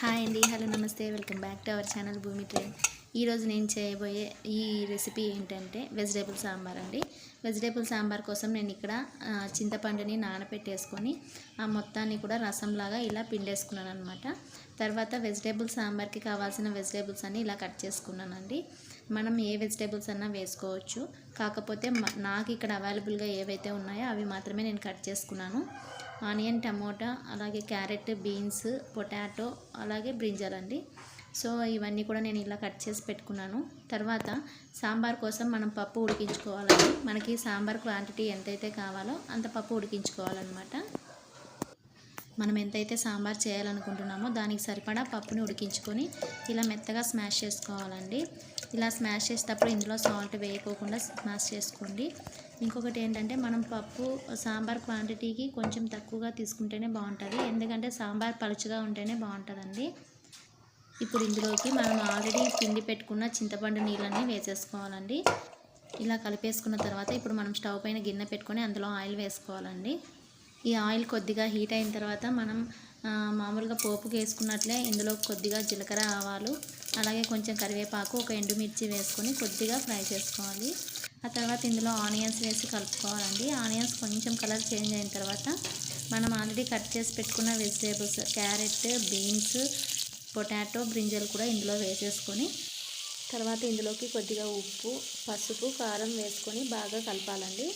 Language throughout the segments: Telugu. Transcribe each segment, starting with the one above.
హాయ్ అండి హలో నమస్తే welcome back to our channel Bhoomi train ఈరోజు నేను చేయబోయే ఈ రెసిపీ ఏంటంటే వెజిటేబుల్ సాంబార్ అండి. వెజిటేబుల్ సాంబార్ కోసం నేను ఇక్కడ చింతపండుని నానబెట్టేసుకొని ఆ మొత్తాన్ని కూడా రసంలాగా ఇలా పిండేసుకున్నాను అనమాట తర్వాత వెజిటేబుల్ సాంబార్కి కావాల్సిన వెజిటేబుల్స్ అన్ని ఇలా కట్ చేసుకున్నానండి. మనం ఏ వెజిటేబుల్స్ అన్నా వేసుకోవచ్చు. కాకపోతే నాకు ఇక్కడ అవైలబుల్గా ఏవైతే ఉన్నాయో అవి మాత్రమే నేను కట్ చేసుకున్నాను. ఆనియన్ టమోటా అలాగే క్యారెట్ బీన్స్ పొటాటో అలాగే బ్రింజల్ అండి. సో ఇవన్నీ కూడా నేను ఇలా కట్ చేసి పెట్టుకున్నాను. తర్వాత సాంబార్ కోసం మనం పప్పు ఉడికించుకోవాలండి. మనకి సాంబార్ క్వాంటిటీ ఎంతైతే కావాలో అంత పప్పు ఉడికించుకోవాలన్నమాట. మనం ఎంతైతే సాంబార్ చేయాలనుకుంటున్నామో దానికి సరిపడా పప్పుని ఉడికించుకొని ఇలా మెత్తగా స్మాష్ చేసుకోవాలండి. ఇలా స్మాష్ చేసేటప్పుడు ఇందులో సాల్ట్ వేయకోకుండా స్మాష్ చేసుకోండి. ఇంకొకటి ఏంటంటే మనం పప్పు సాంబార్ క్వాంటిటీకి కొంచెం తక్కువగా తీసుకుంటేనే బాగుంటుంది. ఎందుకంటే సాంబార్ పలుచగా ఉంటేనే బాగుంటుందండి. ఇప్పుడు ఇందులోకి మనం ఆల్రెడీ పిండి పెట్టుకున్న చింతపండు నీళ్ళని వేసేసుకోవాలండి. ఇలా కలిపేసుకున్న తర్వాత ఇప్పుడు మనం స్టవ్ పైన గిన్నె పెట్టుకొని అందులో ఆయిల్ వేసుకోవాలండి. ఈ ఆయిల్ కొద్దిగా హీట్ అయిన తర్వాత మనం మామూలుగా పోపుకి వేసుకున్నట్లే ఇందులో కొద్దిగా జీలకర్ర ఆవాలు అలాగే కొంచెం కరివేపాకు ఒక ఎండుమిర్చి వేసుకొని కొద్దిగా ఫ్రై చేసుకోవాలి. ఆ తర్వాత ఇందులో ఆనియన్స్ వేసి కలుపుకోవాలండి. ఆనియన్స్ కొంచెం కలర్ చేంజ్ అయిన తర్వాత మనం ఆల్రెడీ కట్ చేసి పెట్టుకున్న vegetables carrot beans potato brinjal కూడా ఇందులో వేసేసుకొని తర్వాత ఇందులోకి కొద్దిగా ఉప్పు పసుపు కారం వేసుకొని బాగా కలపాలండి.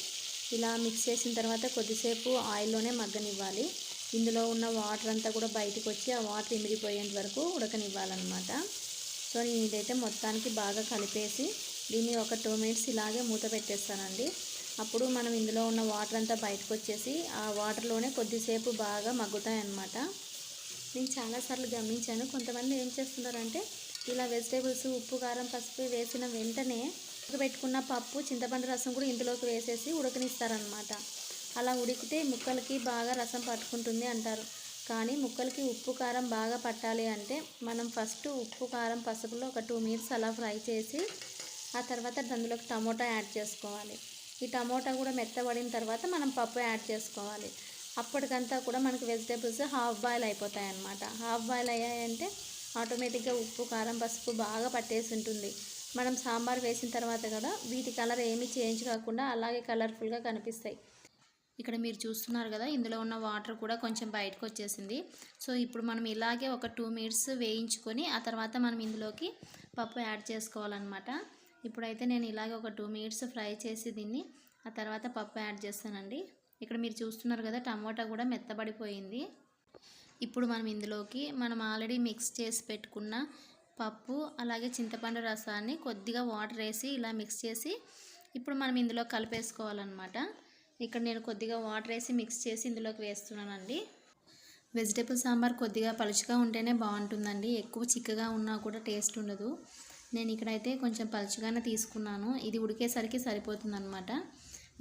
ఇలా మిక్స్ చేసిన తర్వాత కొద్దిసేపు ఆయిల్లోనే మగ్గనివ్వాలి. ఇందులో ఉన్న వాటర్ అంతా కూడా బయటకు వచ్చి ఆ వాటర్ ఇమిడిపోయేంత వరకు ఉడకనివ్వాలన్నమాట. సో నేను ఇదైతే మొత్తానికి బాగా కలిపేసి దీన్ని ఒక టూ మినిట్స్ ఇలాగే మూత పెట్టేస్తానండి. అప్పుడు మనం ఇందులో ఉన్న వాటర్ అంతా బయటకు వచ్చేసి ఆ వాటర్లోనే కొద్దిసేపు బాగా మగ్గుతాయన్నమాట. నేను చాలాసార్లు గమనించాను. కొంతమంది ఏం చేస్తున్నారంటే ఇలా వెజిటేబుల్స్ ఉప్పు కారం పసుపు వేసిన వెంటనే పెట్టుకున్న పప్పు చింతపండు రసం కూడా ఇందులోకి వేసేసి ఉడకనిస్తారనమాట అలా ఉడికితే ముక్కలకి బాగా రసం పట్టుకుంటుంది అంటారు. కానీ ముక్కలకి ఉప్పు కారం బాగా పట్టాలి అంటే మనం ఫస్ట్ ఉప్పు కారం పసుపులో ఒక టూ మినిట్స్ అలా ఫ్రై చేసి ఆ తర్వాత అందులోకి టమోటా యాడ్ చేసుకోవాలి. ఈ టమోటా కూడా మెత్తబడిన తర్వాత మనం పప్పు యాడ్ చేసుకోవాలి. అప్పటికంతా కూడా మనకి వెజిటేబుల్స్ హాఫ్ బాయిల్ అయిపోతాయి అన్నమాట హాఫ్ బాయిల్ అయ్యాయంటే ఆటోమేటిక్గా ఉప్పు కారం పసుపు బాగా పట్టేసి ఉంటుంది. మనం సాంబార్ వేసిన తర్వాత కూడా వీటి కలర్ ఏమీ చేంజ్ కాకుండా అలాగే కలర్ఫుల్గా కనిపిస్తాయి. ఇక్కడ మీరు చూస్తున్నారు కదా ఇందులో ఉన్న వాటర్ కూడా కొంచెం బయటకు వచ్చేసింది. సో ఇప్పుడు మనం ఇలాగే ఒక టూ మినిట్స్ వేయించుకొని ఆ తర్వాత మనం ఇందులోకి పప్పు యాడ్ చేసుకోవాలన్నమాట. ఇప్పుడైతే నేను ఇలాగే ఒక టూ మినిట్స్ ఫ్రై చేసి దీన్ని ఆ తర్వాత పప్పు యాడ్ చేస్తానండి. ఇక్కడ మీరు చూస్తున్నారు కదా టమోటా కూడా మెత్తబడిపోయింది. ఇప్పుడు మనం ఇందులోకి మనం ఆల్రెడీ మిక్స్ చేసి పెట్టుకున్న పప్పు అలాగే చింతపండు రసాన్ని కొద్దిగా వాటర్ వేసి ఇలా మిక్స్ చేసి ఇప్పుడు మనం ఇందులో కలిపేసుకోవాలన్నమాట. ఇక్కడ నేను కొద్దిగా వాటర్ వేసి మిక్స్ చేసి ఇందులోకి వేస్తున్నానండి. వెజిటేబుల్ సాంబార్ కొద్దిగా పలుచగా ఉంటేనే బాగుంటుందండి. ఎక్కువ చిక్కగా ఉన్నా కూడా టేస్ట్ ఉండదు. నేను ఇక్కడైతే కొంచెం పలుచగానే తీసుకున్నాను. ఇది ఉడికేసరికి సరిపోతుందన్నమాట.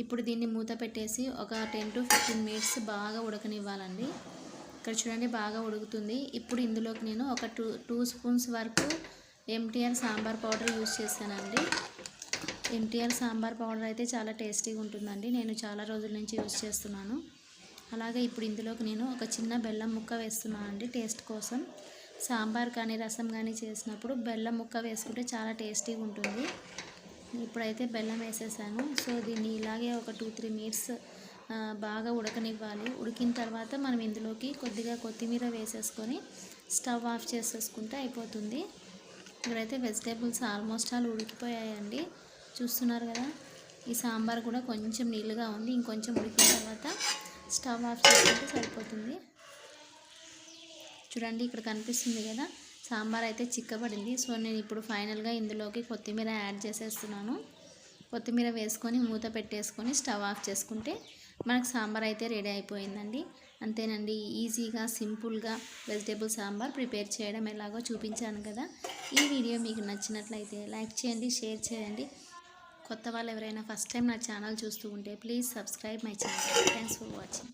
ఇప్పుడు దీన్ని మూత పెట్టేసి ఒక టెన్ టు ఫిఫ్టీన్ మినిట్స్ బాగా ఉడకనివ్వాలండి. ఇక్కడ చూడండి బాగా ఉడుకుతుంది. ఇప్పుడు ఇందులోకి నేను ఒక టూ టూ స్పూన్స్ వరకు ఎంటీఆర్ సాంబార్ పౌడర్ యూజ్ చేశానండి. ఎంటీఆర్ సాంబార్ పౌడర్ అయితే చాలా టేస్టీగా ఉంటుందండి. నేను చాలా రోజుల నుంచి యూజ్ చేస్తున్నాను. అలాగే ఇప్పుడు ఇందులోకి నేను ఒక చిన్న బెల్లం ముక్క వేస్తున్నాను అండి టేస్ట్ కోసం. సాంబార్ కానీ రసం కానీ చేసినప్పుడు బెల్లం ముక్క వేసుకుంటే చాలా టేస్టీగా ఉంటుంది. ఇప్పుడైతే బెల్లం వేసేసాను. సో దీన్ని ఇలాగే ఒక టూ త్రీ మినిట్స్ బాగా ఉడకనివ్వాలి. ఉడికిన తర్వాత మనం ఇందులోకి కొద్దిగా కొత్తిమీర వేసేసుకొని స్టవ్ ఆఫ్ చేసేసుకుంటే అయిపోతుంది. ఇక్కడైతే వెజిటేబుల్స్ ఆల్మోస్ట్ ఆల్ ఉడికిపోయాయండి. చూస్తున్నారు కదా ఈ సాంబార్ కూడా కొంచెం నీళ్ళుగా ఉంది. ఇంకొంచెం ఉడికిన తర్వాత స్టవ్ ఆఫ్ చేసుకుంటే సరిపోతుంది. చూడండి ఇక్కడ కనిపిస్తుంది కదా సాంబార్ అయితే చిక్కబడింది. సో నేను ఇప్పుడు ఫైనల్గా ఇందులోకి కొత్తిమీర యాడ్ చేసేస్తున్నాను. కొత్తిమీర వేసుకొని మూత పెట్టేసుకొని స్టవ్ ఆఫ్ చేసుకుంటే మనకు సాంబార్ అయితే రెడీ అయిపోయిందండి. అంతేనండి ఈజీగా సింపుల్గా వెజిటేబుల్ సాంబార్ ప్రిపేర్ చేయడం ఎలాగో చూపించాను కదా. ఈ వీడియో మీకు నచ్చినట్లయితే లైక్ చేయండి షేర్ చేయండి. కొత్త వాళ్ళు ఎవరైనా ఫస్ట్ టైం నా ఛానల్ చూస్తూ ఉంటే please subscribe my channel. Thanks for watching